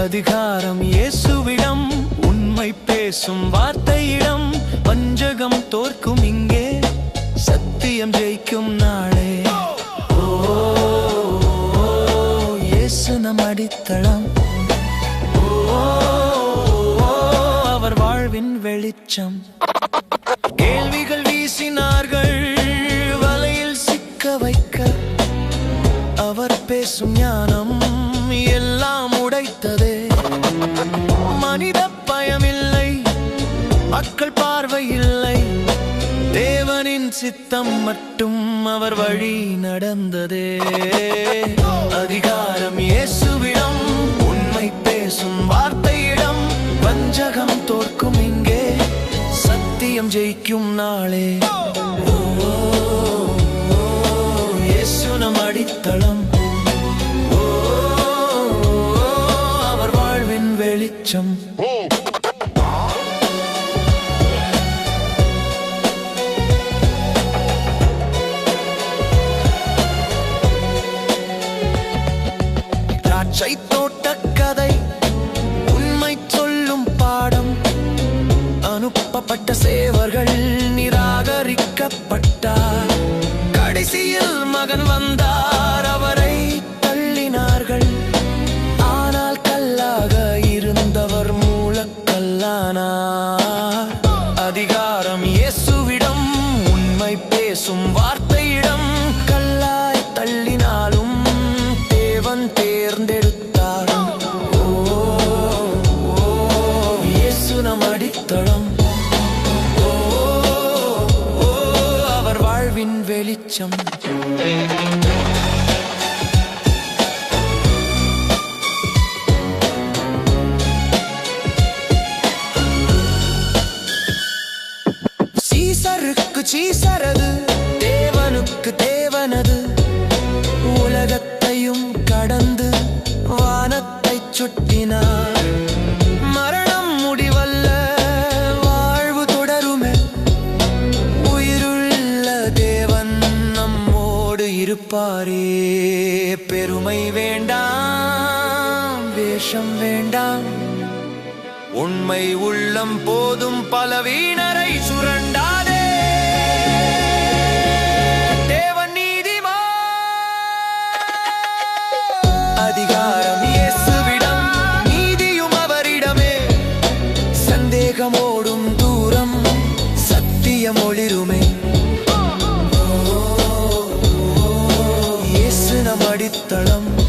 அதிகாரம் இயேசுவிடம் உண்மை பேசும் வார்த்தையிடம் வஞ்சகம் தோற்கும் இங்கே சத்தியம் ஜெயிக்கும் நாளே. ஓ இயேசு நம் அடித்தளம். அவர் வாழ்வின் வெளிச்சம். கேள்விகள் வீசினார்கள் வலையில் சிக்க வைக்க. அவர் பேசும் ஞானம் எல்லாம் உடைத்ததே. மனித பயமில்லை. மக்கள் பார்வை இல்லை. தேவனின் சித்தம் மட்டும் அவர் வழி நடந்ததே. அதிகாரம் இயேசுவிடம் உண்மை பேசும் வார்த்தையிடம் வஞ்சகம் தோற்கும் இங்கே. சத்தியம் ஜெயிக்கும் நாளே. வெளிச்சம். திராட்சை தோட்ட கதை உண்மை சொல்லும் பாடம். அனுப்பப்பட்ட சேவர்கள் நிராகரிக்கப்பட்டார். கடைசியில் மகன் வந்தார். அடித்தளம் அவர் வாழ்வின் வெளிச்சம். சீசருக்கு சீசரது தேவனுக்கு தேவனது. உலகத்தையும் கடந்து வானத்தை சுட்டினார் இருப்பாரே பெருமை வேண்டாம் வேஷம் வேண்டாம். உண்மை உள்ளம் போதும் பலவீனரை சுரண்டாதே. தேவன் நீதிமான். அதிகாரம் இயேசுவிடம் நீதியும் அவரிடமே. சந்தேகமோடும் தூரம் சத்தியம் ஒளிருமே. அடித்தளம்.